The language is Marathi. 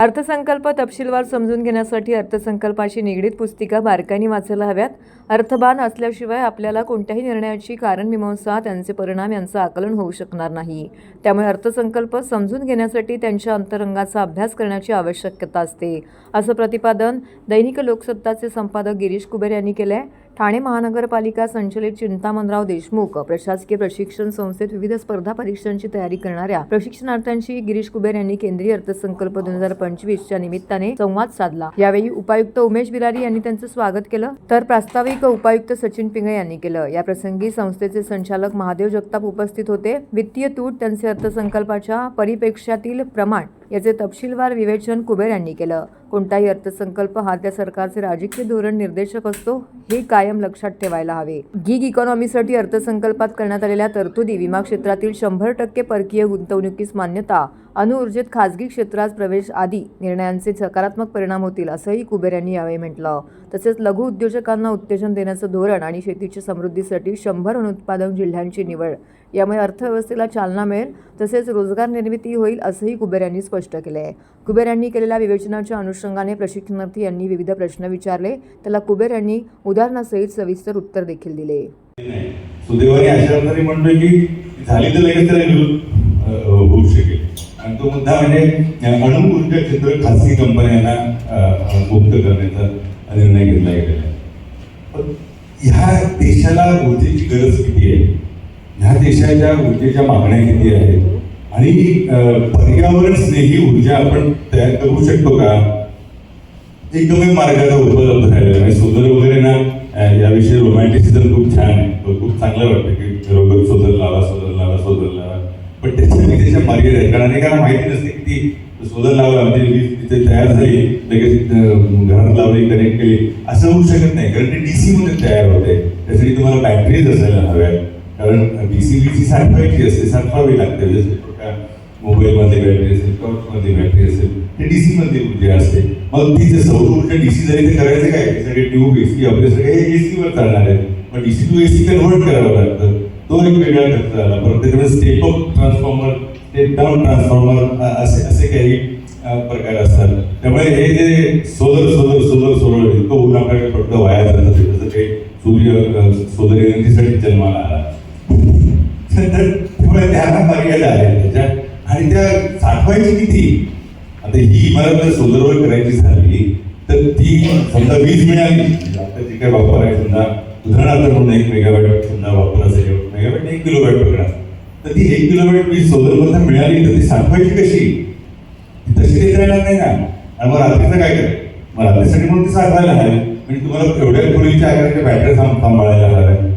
अर्थसंकल्प तपशीलवार समजून घेण्यासाठी अर्थसंकल्पाशी निगडीत पुस्तिका बारकाईने वाचायला हव्यात. अर्थभान असल्याशिवाय आपल्याला कोणत्याही निर्णयाची कारणमीमांसा त्यांचे परिणाम यांचं आकलन होऊ शकणार नाही. त्यामुळे अर्थसंकल्प समजून घेण्यासाठी त्यांच्या अंतरंगाचा अभ्यास करण्याची आवश्यकता असते. असं प्रतिपादन दैनिक लोकसत्ताचे संपादक गिरीश कुबेर यांनी केलं आहे ठाणे महानगरपालिका संचलित चिंतामणराव देशमुख प्रशासकीय प्रशिक्षण संस्थेत विविध स्पर्धा परीक्षांची तयारी करणाऱ्या प्रशिक्षणार्थ्यांशी गिरीश कुबेर यांनी केंद्रीय अर्थसंकल्प दोन हजार पंचवीसच्या निमित्ताने संवाद साधला. यावेळी उपायुक्त उमेश बिरारी यांनी त्यांचं स्वागत केलं. तर प्रास्ताविक उपायुक्त सचिन पिंगळे यांनी केलं. या प्रसंगी संस्थेचे संचालक महादेव जगताप उपस्थित होते. वित्तीय तूट त्यांचे अर्थसंकल्पाच्या परिप्रेक्ष्यातील प्रमाण याचे तपशीलवार विवेचन कुबेर यांनी केलं. कोणताही अर्थसंकल्प हा त्या सरकारचे राजकीय धोरण निर्देशक असतो हे कायम लक्षात ठेवायला हवे. गिग इकॉनॉमीसाठी अर्थसंकल्पात करण्यात आलेल्या तरतुदी विमा क्षेत्रातील शंभर टक्के परकीय गुंतवणुकीस मान्यता अणुऊर्जेत खासगी क्षेत्रात प्रवेश आदी निर्णयांचे सकारात्मक परिणाम होतील असंही कुबेर यांनी यावेळी म्हटलं. तसेच लघु उद्योजकांना उत्तेजन देण्याचं धोरण आणि शेतीच्या समृद्धीसाठी शंभर अनुत्पादक जिल्ह्यांची निवड यामुळे अर्थव्यवस्थेला चालना मिळेल तसेच रोजगार निर्मिती होईल असंही कुबेर यांनी स्पष्ट केले आहे कुबेर यांनी केलेल्या विवेचनाच्या अनुषंगाने प्रशिक्षणार्थी यांनी विविध प्रश्न विचारले. त्याला कुबेर यांनी उदाहरणासहित सविस्तर उत्तर देखील दिले. सुदैवाने अशा तरी म्हणतोय की झाली तर लगेच त्याला होऊ शकेल. आणि तो मुद्दा म्हणजे अणुऊर्जा क्षेत्र खासगी कंपन्यांना मुक्त करण्याचा निर्णय घेतला गेलेला आहे. पण ह्या देशाला ऊर्जेची गरज किती आहे? ह्या देशाच्या ऊर्जेच्या मागण्या किती आहेत? आणि पर्यावरण स्नेही ऊर्जा आपण तयार करू शकतो का? एकदमही मार्गाला उपलब्ध राहिलेला आणि सोलर वगैरे ना याविषयी रोमॅन्टिसिझम खूप छान आहे. खूप चांगलं वाटतं की बरोबर सोलर लावा सोलर लावा सोलर लावा. पण त्याच्यासाठी त्याच्या मर्यादा आहेत कारण अनेकांना माहिती नसते की ती सोलर लावला म्हणजे वीज तिथे तयार झाली लगेच घरात लावली कनेक्ट केली. असं होऊ शकत नाही. कारण ते डी मध्ये तयार होते त्यासाठी तुम्हाला बॅटरीज असायला हव्यात. कारण डीसी वीज साठवायची असते साठवावी लागते. जसे मोबाईलमध्ये बॅटरी असेल टॉर्चमध्ये बॅटरी असेल ते डी मध्ये ऊर्जा असते मग ती जर सौर ऊर्जा डीसी जरी ते करायचं काय सगळे ट्यूब एसी आपले सगळे एसी वर चालणार आहे D C to AC convert करावं लागतं. तो एक वेगळा खर्च आला परत त्याच्यामध्ये step up transformer step down transformer असे असे काही प्रकार असतात. त्यामुळे हे जे सोलर सोलर सोलर सोलर इतकं ऊन आपल्याकडे फक्त वाया जातं. ते जसं काही सूर्य सोलर एनर्जीसाठी जन्माला आला. त्यामुळे त्याला मर्यादा आहे त्याच्या आणि त्या साठवायची किती? आता ही मला जर सोलरवर करायची झाली तर ती समजा वीज मिळाली. आता जे काय वापर आहे समजा उदाहरणार्थ म्हणून एक मेगावॅट समजा वापर असेल मेगावॅट एक किलोवॅट पकडा तर ती एक किलोवॅट वीज सोलरमधून मिळाली तर ती साठवायची कशी? ती तशी देत राहणार नाही ना. आणि मग रात्रीचं काय करायचं मग रात्रीसाठी म्हणून ती साठवायला हवी म्हणजे तुम्हाला एवढ्या खोलीच्या आकाराच्या बॅटरी सांभाळायला हव्या